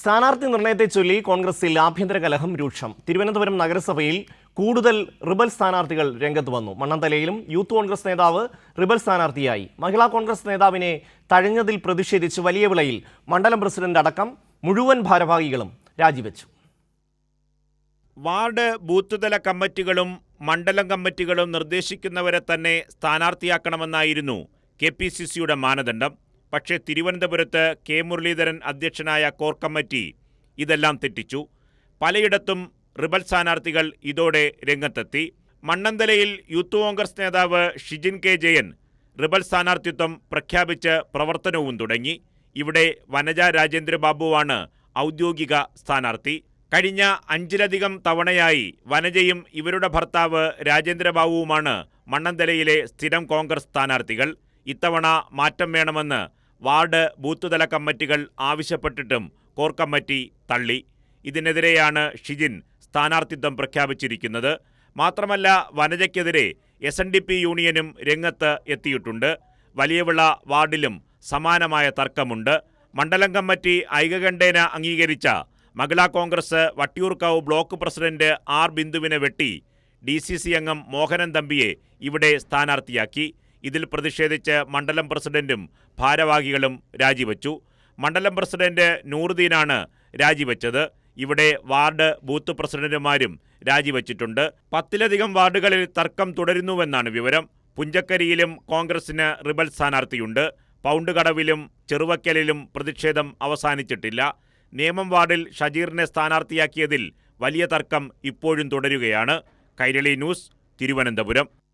സ്ഥാനാർത്ഥി നിർണയത്തെ ചൊല്ലി കോൺഗ്രസിൽ ആഭ്യന്തര കലഹം രൂക്ഷം. തിരുവനന്തപുരം നഗരസഭയിൽ കൂടുതൽ റിബൽ സ്ഥാനാർത്ഥികൾ രംഗത്ത് വന്നു. മണ്ണന്തലയിലും യൂത്ത് കോൺഗ്രസ് നേതാവ് റിബൽ സ്ഥാനാർത്ഥിയായി. മഹിളാ കോൺഗ്രസ് നേതാവിനെ തഴഞ്ഞതിൽ പ്രതിഷേധിച്ച് വലിയ വിളയിൽ മണ്ഡലം പ്രസിഡന്റ് അടക്കം മുഴുവൻ ഭാരവാഹികളും രാജിവെച്ചു. വാർഡ് ബൂത്ത് തല കമ്മിറ്റികളും മണ്ഡലം കമ്മിറ്റികളും നിർദ്ദേശിക്കുന്നവരെ തന്നെ സ്ഥാനാർത്ഥിയാക്കണമെന്നായിരുന്നു കെ പി സി സിയുടെ മാനദണ്ഡം. പക്ഷേ തിരുവനന്തപുരത്ത് കെ മുരളീധരൻ അധ്യക്ഷനായ കോർ കമ്മിറ്റി ഇതെല്ലാം തെറ്റിച്ചു. പലയിടത്തും റിബൽ സ്ഥാനാർത്ഥികൾ ഇതോടെ രംഗത്തെത്തി. മണ്ണന്തലയിൽ യൂത്ത് കോൺഗ്രസ് നേതാവ് ഷിജിൻ കെ ജയൻ റിബൽ സ്ഥാനാർത്ഥിത്വം പ്രഖ്യാപിച്ച് പ്രവർത്തനവും തുടങ്ങി. ഇവിടെ വനജ രാജേന്ദ്രബാബുവാണ് ഔദ്യോഗിക സ്ഥാനാർത്ഥി. കഴിഞ്ഞ അഞ്ചിലധികം തവണയായി വനജയും ഇവരുടെ ഭർത്താവ് രാജേന്ദ്രബാബുവുമാണ് മണ്ണന്തലയിലെ സ്ഥിരം കോൺഗ്രസ് സ്ഥാനാർത്ഥികൾ. ഇത്തവണ മാറ്റം വേണമെന്ന് വാർഡ് ബൂത്തുതല കമ്മിറ്റികൾ ആവശ്യപ്പെട്ടിട്ടും കോർ കമ്മിറ്റി തള്ളി. ഇതിനെതിരെയാണ് ഷിജിൻ സ്ഥാനാർത്ഥിത്വം പ്രഖ്യാപിച്ചിരിക്കുന്നത്. മാത്രമല്ല വനജയ്ക്കെതിരെ എസ് എൻ ഡി പി യൂണിയനും രംഗത്ത് എത്തിയിട്ടുണ്ട്. വലിയവിള വാർഡിലും സമാനമായ തർക്കമുണ്ട്. മണ്ഡലം കമ്മിറ്റി ഐകകണ്ഠേന അംഗീകരിച്ച Mahila Congress Vattiyoorkavu block president R ബിന്ദുവിനെ വെട്ടി ഡി സി സി അംഗം മോഹനൻ തമ്പിയെ ഇവിടെ സ്ഥാനാർത്ഥിയാക്കി. ഇതിൽ പ്രതിഷേധിച്ച് മണ്ഡലം പ്രസിഡന്റും ഭാരവാഹികളും രാജിവച്ചു. മണ്ഡലം പ്രസിഡന്റ് നൂറുദ്ദീനാണ് രാജിവെച്ചത്. ഇവിടെ വാർഡ് ബൂത്ത് പ്രസിഡന്റുമാരും രാജിവെച്ചിട്ടുണ്ട്. പത്തിലധികം വാർഡുകളിൽ തർക്കം തുടരുന്നുവെന്നാണ് വിവരം. പുഞ്ചക്കരിയിലും കോൺഗ്രസിന് റിബൽ സ്ഥാനാർത്ഥിയുണ്ട്. പൗണ്ടുകടവിലും ചെറുവക്കലിലും പ്രതിഷേധം അവസാനിച്ചിട്ടില്ല. നിയമം വാർഡിൽ ഷജീറിനെ സ്ഥാനാർത്ഥിയാക്കിയതിൽ വലിയ തർക്കം ഇപ്പോഴും തുടരുകയാണ്. കൈരളി ന്യൂസ് തിരുവനന്തപുരം.